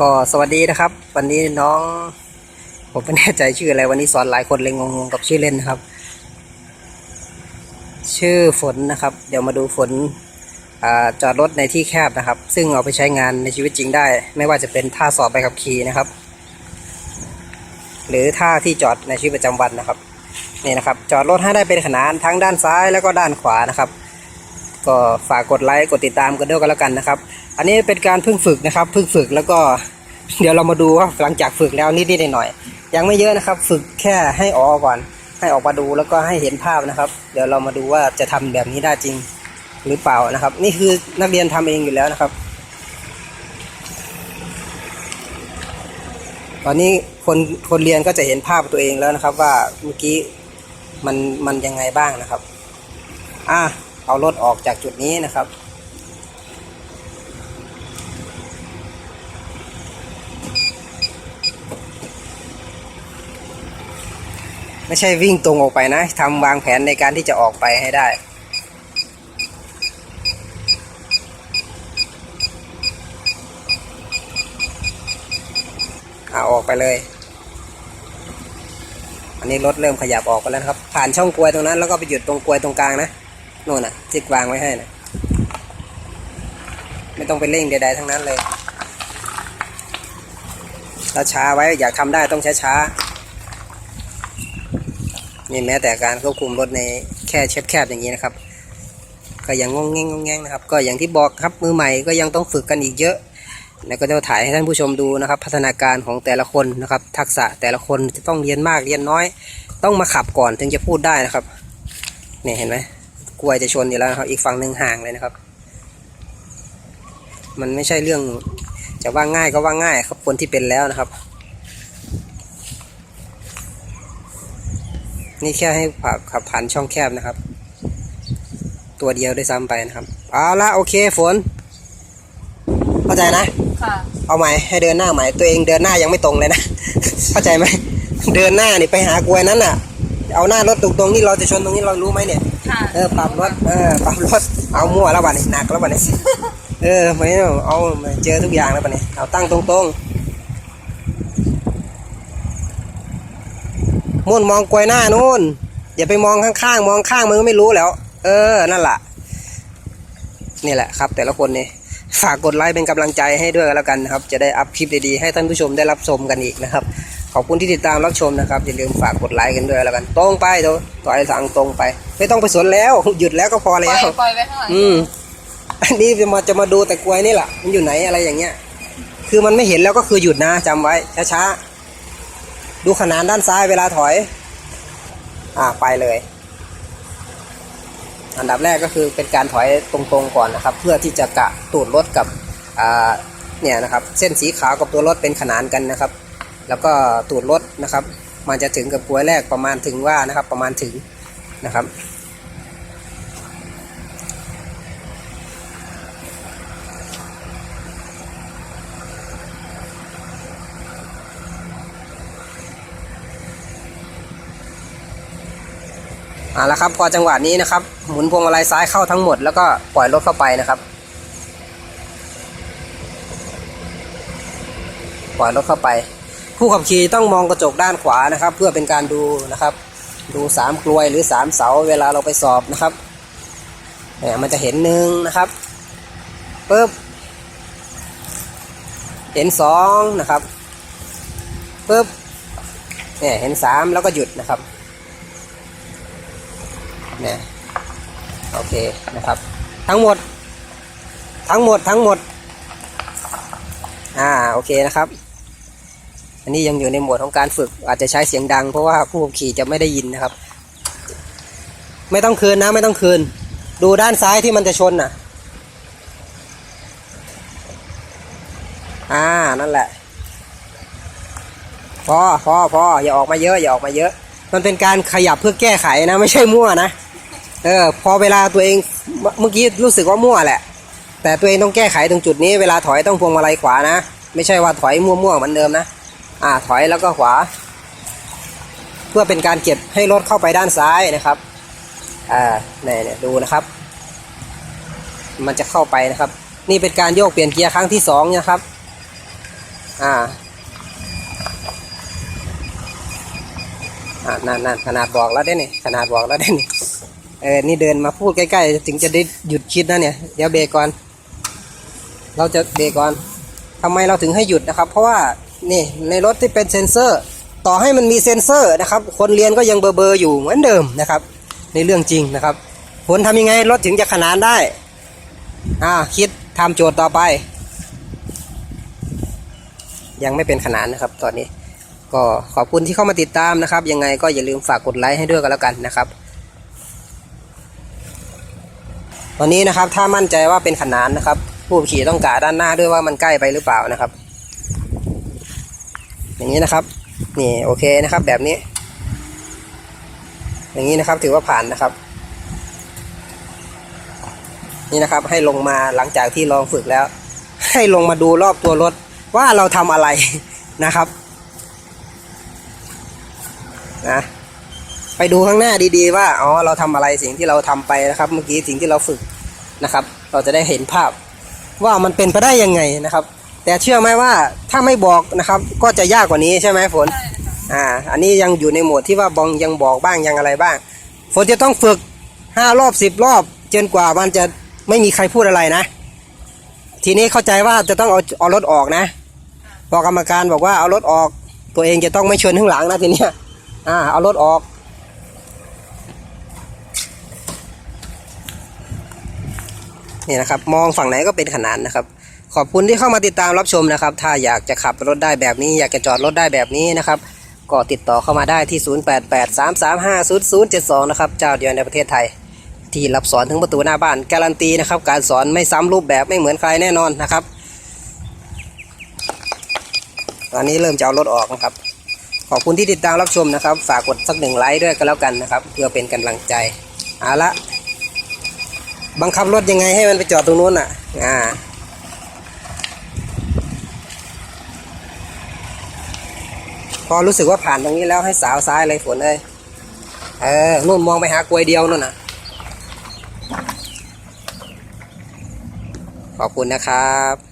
ก็สวัสดีนะครับ วันนี้น้อง ผมไม่แน่ใจชื่ออะไรวันนี้สอนหลายคนเลยงงๆกับชื่อเล่นนะครับ ชื่อฝนนะครับ เดี๋ยวมาดูฝนอจอดรถในที่แคบนะครับ ซึ่งเอาไปใช้งานในชีวิตจริงได้ ไม่ว่าจะเป็นท่าสอบใบขับขี่นะครับ หรือท่าที่จอดในชีวิตประจำวันนะครับนี่นะครับ จอดรถให้ได้เป็นขนานทั้งด้านซ้ายแล้วก็ด้านขวานะครับ ก็ฝากกดไลค์กดติดตามกันด้วยกันแล้วกันนะครับ อันนี้เป็นการเพิ่งฝึกนะครับเพิ่งฝึกแล้วก็เดี๋ยวเรามาดูว่าหลังจากฝึกแล้วนิดๆหน่อยๆยังไม่เยอะนะครับ ฝึกแค่ให้ออกก่อน ให้ออกมาดูแล้วก็ให้เห็นภาพนะครับ เดี๋ยวเรามาดูว่าจะทำแบบนี้ได้จริงหรือเปล่านะครับ นี่คือนักเรียนทำเองอยู่แล้วนะครับ ตอนนี้คนคนเรียนก็จะเห็นภาพตัวเองแล้วนะครับ ว่าเมื่อกี้มันมันยังไงบ้างนะครับ อะ เอารถออกจากจุดนี้นะครับ ไม่ใช่วิ่งตรงออกไปนะทำวางแผนในการที่จะออกไปให้ได้เอาออกไปเลย อันนี้รถเริ่มขยับออกไปแล้วครับ ผ่านช่องกลวยตรงนั้น แล้วก็ไปหยุดตรงกลวยตรงกลางนะ น่นน่ะที่วางไว้ให้นะไม่ต้องไปเร่งใดๆทั้งนั้นเลยถ้าช้าไว้อยากทำได้ต้องช้าๆนี่แม้แต่การควบคุมรถในแค่เชฟแคบอย่างนี้นะครับ ก็ยังงงแงงงงแงงนะครับ ก็อย่างที่บอกครับมือใหม่ก็ยังต้องฝึกกันอีกเยอะแล้วก็จะถ่ายให้ท่านผู้ชมดูนะครับ พัฒนาการของแต่ละคนนะครับ ทักษะแต่ละคนจะต้องเรียนมากเรียนน้อย ต้องมาขับก่อนถึงจะพูดได้นะครับ เนี่ยเห็นไหม กลัวจะชนอยู่แล้วนะครับ อีกฝั่งหนึ่งห่างเลยนะครับ มันไม่ใช่เรื่องจะว่าง่ายก็ว่าง่ายครับคนที่เป็นแล้วนะครับ นี่แค่ให้ขับขับผ่านช่องแคบนะครับ ตัวเดียวได้วยซ้ำไปนะครับเอาละโอเคฝนเข้าใจนะค่ะเอาใหม่ให้เดินหน้าใหม่ตัวเองเดินหน้ายังไม่ตรงเลยนะ เข้าใจไหมเดินหน้านี่ไปหากลวยนั้นน่ะ เอาหน้ารถตรงๆนี่เราจะชนตรงนี้เรารู้ไหมเนี่ยค่ะ เออปรับรถเออปรับรถเอามั่วแล้วบัดนี้หนักแล้วบัดนี้เออไม่เอาเอาเจอทุกอย่างแล้วบัดนี้เอาตั้งตรงๆมุ่นมองกลวยหน้านู่นอย่าไปมองข้างๆมองข้างมึงก็ไม่รู้แล้ว เออนั่นแหละนี่แหละครับ แต่ละคนนี่ฝากกดไลค์เป็นกำลังใจให้ด้วยกันแล้วกันนะครับ จะได้อัพคลิปดีๆให้ท่านผู้ชมได้รับชมกันอีกนะครับ ขอบคุณที่ติดตามรับชมนะครับ อย่าลืมฝากกดไลค์กันด้วยแล้วกัน ตรงไปเถอะต่อยสั่งตรงไป ไม่ต้องไปสวนแล้ว หยุดแล้วก็พอปล่แล้อวยปล่อยไว้ข้างหลังอืม อันนี้จะมาจะมาดูแต่กลวยนี่แหละมันอยู่ไหนอะไรอย่างเงี้ย คือมันไม่เห็นแล้วก็คือหยุดนะจำไว้ช้าๆ ดูขนานด้านซ้ายเวลาถอย อ่าไปเลย อันดับแรกก็คือเป็นการถอยตรงๆก่อนนะครับ เพื่อที่จะกะตูดรถกับอ่าเนี่ยนะครับ เส้นสีขาวกับตัวรถเป็นขนานกันนะครับ แล้วก็ตูดรถนะครับ มันจะถึงกับกลวยแรกประมาณถึงว่านะครับ ประมาณถึงนะครับอ่าแล้วครับพอจังหวะนี้นะครับ หมุนพวงมาลัยซ้ายเข้าทั้งหมดแล้วก็ปล่อยรถเข้าไปนะครับ ปล่อยรถเข้าไป ผู้ขับขี่ต้องมองกระจกด้านขวานะครับ เพื่อเป็นการดูนะครับ ดูสามกลวยหรือสามเสาเวลาเราไปสอบนะครับเนี่ยมันจะเห็นหนึ่งนะครับปึ๊บเห็นสองนะครับปึ๊บเนี่ยเห็นสามแล้วก็หยุดนะครับเนี่ยโอเคนะครับ ทั้งหมด ทั้งหมดทั้งหมด อ่าโอเคนะครับ อันนี้ยังอยู่ในโหมดของการฝึก อาจจะใช้เสียงดัง เพราะว่าผู้ขับขี่จะไม่ได้ยินนะครับ ไม่ต้องคืนนะไม่ต้องคืน ดูด้านซ้ายที่มันจะชนน่ะ อ่านั่นแหละ พอพอพออย่าออกมาเยอะอย่าออกมาเยอะ มันเป็นการขยับเพื่อแก้ไขนะ ไม่ใช่มั่วนะเออพอเวลาตัวเองเมื่อเมื่อกี้รู้สึกว่ามั่วแหละ แต่ตัวเองต้องแก้ไขตรงจุดนี้เวลาถอยต้องพวงมาลัยขวานะ ไม่ใช่ว่าถอยมั่วๆเหมือนเดิมนะ อ่าถอยแล้วก็ขวา เพื่อเป็นการเก็บให้รถเข้าไปด้านซ้ายนะครับอ่าเนี่ยเนี่ยดูนะครับ มันจะเข้าไปนะครับ นี่เป็นการโยกเปลี่ยนเกียร์ครั้งที่สองนะครับอ่าอ่านั่นนั่นขนาดบอกแล้วได้นี่ขนาดบอกแล้วได้นี่เออนี่เดินมาพูดใกล้ๆถึงจะได้หยุดคิดนะเนี่ยเดี๋ยวเบรกก่อน เราจะเบรกก่อนทำไมเราถึงให้หยุดนะครับ เพราะว่า นี่ในรถที่เป็นเซ็นเซอร์ ต่อให้มันมีเซ็นเซอร์นะครับ คนเรียนก็ยังเบอร์เบอร์อยู่เหมือนเดิมนะครับ ในเรื่องจริงนะครับ ผลทำยังไงรถถึงจะขนานได้อ่าคิดทำโจทย์ต่อไป ยังไม่เป็นขนานนะครับ ตอนนี้ ก็ขอบคุณที่เข้ามาติดตามนะครับ ยังไงก็อย่าลืมฝากกดไลค์ให้ด้วยกันแล้วกันนะครับตอนนี้นะครับถ้ามั่นใจว่าเป็นขนานนะครับ ผู้ขี่ต้องกะด้านหน้าด้วยว่ามันใกล้ไปหรือเปล่านะครับ อย่างนี้นะครับ นี่โอเคนะครับ แบบนี้ อย่างนี้นะครับถือว่าผ่านนะครับ นี่นะครับให้ลงมาหลังจากที่ลองฝึกแล้ว ให้ลงมาดูรอบตัวรถว่าเราทำอะไรนะครับนะไปดูข้างหน้าดีๆว่าอ๋อเราทำอะไรสิ่งที่เราทำไปนะครับ เมื่อกี้สิ่งที่เราฝึกนะครับ เราจะได้เห็นภาพว่ามันเป็นไปได้ยังไงนะครับ แต่เชื่อไหมว่าถ้าไม่บอกนะครับ ก็จะยากกว่านี้ใช่ไหมฝนอ่าอันนี้ยังอยู่ในโหมดที่ว่าบองยังบอกบ้างยังอะไรบ้าง ฝนจะต้องฝึกห้ารอบสิบรอบจนกว่ามันจะไม่มีใครพูดอะไรนะ ทีนี้เข้าใจว่าจะต้องเอาเอารถออกนะพอกรรมการบอกว่าเอารถออก ตัวเองจะต้องไม่ชนข้างหลังนะทีเนี้ยอ่าเอารถออกนี่นะครับ มองฝั่งไหนก็เป็นขนานนะครับ ขอบคุณที่เข้ามาติดตามรับชมนะครับ ถ้าอยากจะขับรถได้แบบนี้ อยากจะจอดรถได้แบบนี้นะครับ ก็ติดต่อเข้ามาได้ที่ 0883350072 นะครับ เจ้าเดียวในประเทศไทย ที่รับสอนถึงประตูหน้าบ้าน การันตีนะครับ การสอนไม่ซ้ำรูปแบบไม่เหมือนใครแน่นอนนะครับตอนนี้เริ่มจะเอารถออกนะครับ ขอบคุณที่ติดตามรับชมนะครับ ฝากกดสักหนึ่งไลค์ด้วยก็แล้วกันนะครับ เพื่อเป็นกำลังใจเอาละบังคับรถยังไงให้มันไปจอดตรงนู้นอะ อ่า พอรู้สึกว่าผ่านตรงนี้แล้วให้สาวซ้ายเลยฝนเลยเออนู่นมองไปหากลวยเดียวนู่นน่ะ ขอบคุณนะครับ